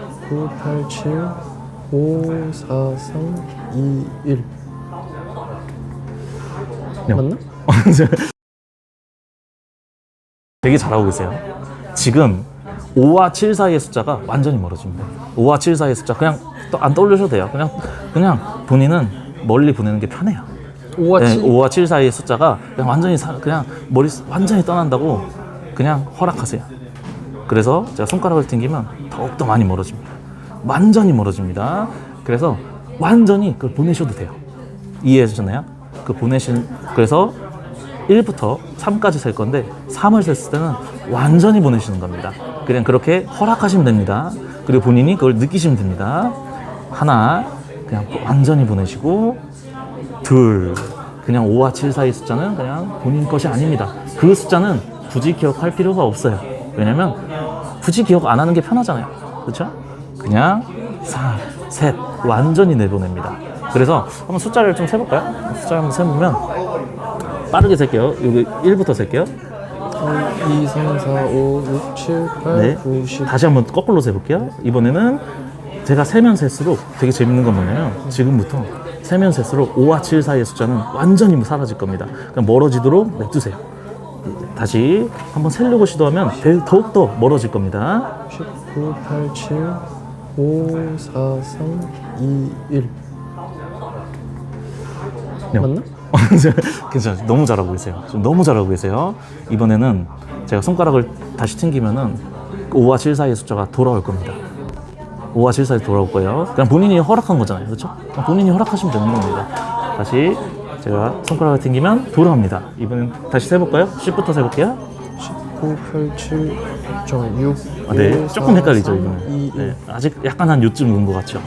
19, 87, 5, 4, 3, 2, 1 맞나? 되게 잘하고 계세요. 지금 5와 7 사이의 숫자가 완전히 멀어집니다. 5와 7 사이의 숫자 그냥 또안 떠올리셔도 돼요. 그냥 그냥 본인은 멀리 보내는 게 편해요. 5와 네, 7 5와 7 사이의 숫자가 그냥 완전히 사- 그냥 머리 완전히 떠난다고 그냥 허락하세요. 그래서 제가 손가락을 튕기면 더욱더 많이 멀어집니다. 완전히 멀어집니다. 그래서 완전히 그걸 보내셔도 돼요. 이해해 주셨나요? 그 보내신 그래서 1부터 3까지 셀 건데 3을 셌을 때는 완전히 보내시는 겁니다. 그냥 그렇게 허락하시면 됩니다. 그리고 본인이 그걸 느끼시면 됩니다. 하나 그냥 완전히 보내시고 둘 그냥 5와 7 사이 숫자는 그냥 본인 것이 아닙니다. 그 숫자는 굳이 기억할 필요가 없어요. 왜냐면 굳이 기억 안 하는 게 편하잖아요. 그렇죠? 그냥 4, 셋 완전히 내보냅니다. 그래서 한번 숫자를 좀 세볼까요? 숫자 한번 세보면 빠르게 셀게요. 여기 1부터 셀게요. 2, 3, 4, 5, 6, 7, 8, 네. 9, 10 다시 한번 거꾸로 세볼게요. 이번에는 제가 세면 셀수록 되게 재밌는 건 뭐냐면 지금부터 세면 셀수록 5와 7 사이의 숫자는 완전히 사라질 겁니다. 그냥 멀어지도록 냅두세요. 다시 한번 세려고 시도하면 대- 더욱더 멀어질 겁니다. 19, 87, 5, 4, 3, 2, 1 네. 맞나? 괜찮아요. 너무 잘하고 계세요. 지금 너무 잘하고 계세요. 이번에는 제가 손가락을 다시 튕기면은 5와 7 사이의 숫자가 돌아올 겁니다. 5와 7 사이 돌아올 거예요. 그냥 본인이 허락한 거잖아요. 그렇죠? 그냥 본인이 허락하시면 되는 겁니다. 다시 제가 손가락을 튕기면 돌아옵니다. 이번엔 다시 세볼까요? 10부터 세볼게요. 19, 87, 잠깐 6 아, 네. 5, 조금 4, 헷갈리죠, 3, 이번엔. 2, 1 네. 아직 약간 한 요쯤 온것 같죠?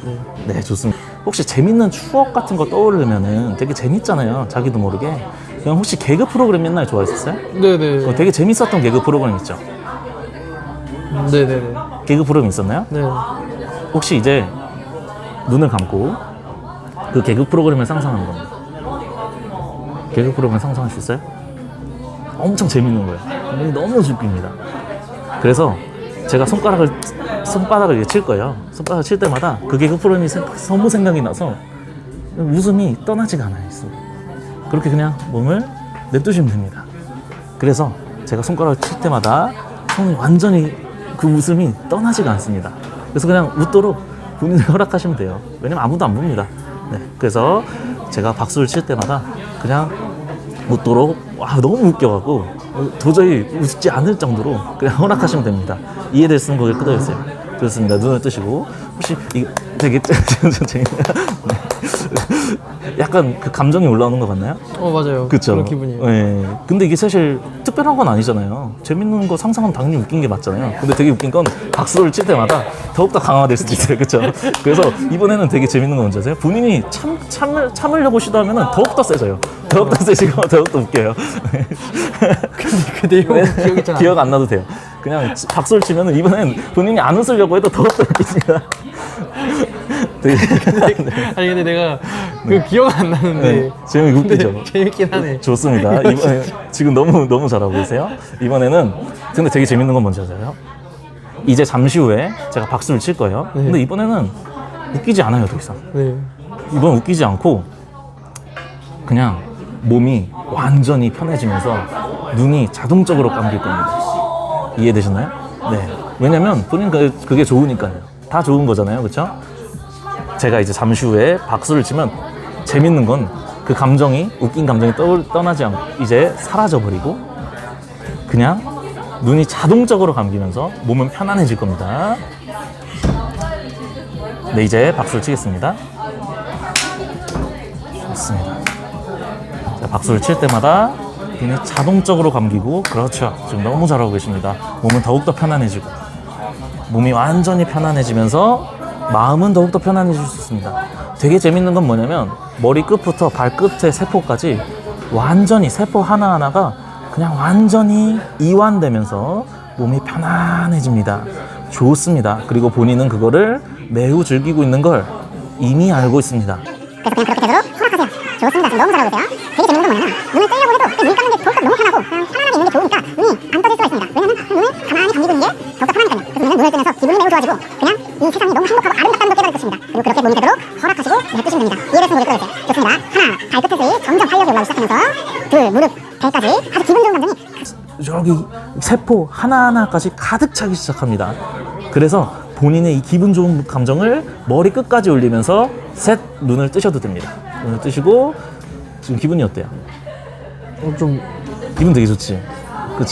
네, 좋습니다. 혹시 재밌는 추억 같은 거 떠오르면은 되게 재밌잖아요. 자기도 모르게. 그럼 혹시 개그 프로그램 옛날에 좋아했었어요? 네네 어, 되게 재밌었던 개그 프로그램 있죠? 네네네 개그 프로그램 있었나요? 네 혹시 이제 눈을 감고 그 개그 프로그램을 상상하는 겁니다. 개그 프로그램 상상할 수 있어요? 엄청 재밌는 거예요. 너무, 웃깁니다. 그래서 제가 손가락을 손바닥을 칠 거예요. 손바닥을 칠 때마다 그 개그 프로그램이 생- 너무 생각이 나서 웃음이 떠나지가 않아요. 그렇게 그냥 몸을 냅두시면 됩니다. 그래서 제가 손가락을 칠 때마다 손이 완전히 그 웃음이 떠나지가 않습니다. 그래서 그냥 웃도록 본인이 허락하시면 돼요. 왜냐면 아무도 안 봅니다. 네. 그래서 제가 박수를 칠 때마다 그냥 웃도록 와 너무 웃겨갖고 어, 도저히 웃지 않을 정도로 그냥 허락하시면 됩니다. 이해됐으면 고개 끄덕였어요. 좋습니다. 눈을 뜨시고 혹시 이거 되게. 네. 약간 그 감정이 올라오는 것 같나요? 어 맞아요 그쵸. 그런 기분이에요 예. 근데 이게 사실 특별한 건 아니잖아요. 재밌는 거 상상하면 당연히 웃긴 게 맞잖아요. 근데 되게 웃긴 건 박수를 칠 때마다 더욱더 강화될 수도 있어요. 그쵸? 그래서 이번에는 되게 재밌는 건 뭔지 아세요? 본인이 참, 참을, 참으려고 시도하면 더욱더 세져요. 더욱더 세지고 더욱더 웃겨요. 그 내용 기억이 잘안 기억 안 나도 돼요. 그냥 박수를 치면 이번엔 본인이 안 웃으려고 해도 더욱더 웃기니까. 되게 아니 근데 내가 그 기억 안 나는데 네, 재미 웃기죠? 근데 재밌긴 하네 좋습니다. 이번에 지금 너무 너무 잘하고 계세요. 이번에는 근데 되게 재밌는 건 뭔지 아세요? 이제 잠시 후에 제가 박수를 칠 거예요. 네. 근데 이번에는 웃기지 않아요, 더 이상. 네 이번 웃기지 않고 그냥 몸이 완전히 편해지면서 눈이 자동적으로 감길 겁니다. 이해되셨나요? 네. 왜냐면 본인 그, 그게 좋으니까요. 다 좋은 거잖아요. 그렇죠? 제가 이제 잠시 후에 박수를 치면 재밌는 건 그 감정이 웃긴 감정이 떠, 떠나지 않고 이제 사라져 버리고 그냥 눈이 자동적으로 감기면서 몸은 편안해질 겁니다. 네, 이제 박수를 치겠습니다. 좋습니다. 자, 박수를 칠 때마다 눈이 자동적으로 감기고 그렇죠. 지금 너무 잘하고 계십니다. 몸은 더욱더 편안해지고 몸이 완전히 편안해지면서 마음은 더욱더 편안해질 수 있습니다. 되게 재밌는 건 뭐냐면 머리 끝부터 발끝의 세포까지 완전히 세포 하나하나가 그냥 완전히 이완되면서 몸이 편안해집니다. 좋습니다. 그리고 본인은 그거를 매우 즐기고 있는 걸 이미 알고 있습니다. 그래서 그냥 그렇게 되도록 허락하세요. 좋습니다. 지금 너무 잘하고 계세요. 되게 재밌는 건 뭐냐면 눈을 뜨려고 해도 그눈 감는 게 볼수록 너무 편하고 그냥 편안하게 있는 게 좋으니까 눈이 안 떠질 수가 있습니다. 왜냐면 눈을 가만히 감기고 있는 게 더욱더 편하니까요. 그래서 눈은 눈을 뜨면서 기분이 매우 좋아지고 그냥 이 세상이 너무 행복하고 아름답다는 걸 깨달을 것입니다. 그리고 그렇게 몸이 되도록 허락하시고 내뜨시면 됩니다. 이해됐으면 우리 끌어주세요. 좋습니다. 하나, 발끝에서의 점점 활력이 올라오기 시작하면서 둘, 무릎, 배까지 아주 기분 좋은 감정이 저기 세포 하나하나까지 가득 차기 시작합니다. 그래서 본인의 이 기분 좋은 감정을 머리 끝까지 올리면서 셋 눈을 뜨셔도 됩니다. 눈을 뜨시고 지금 기분이 어때요? 어, 좀 기분 되게 좋지.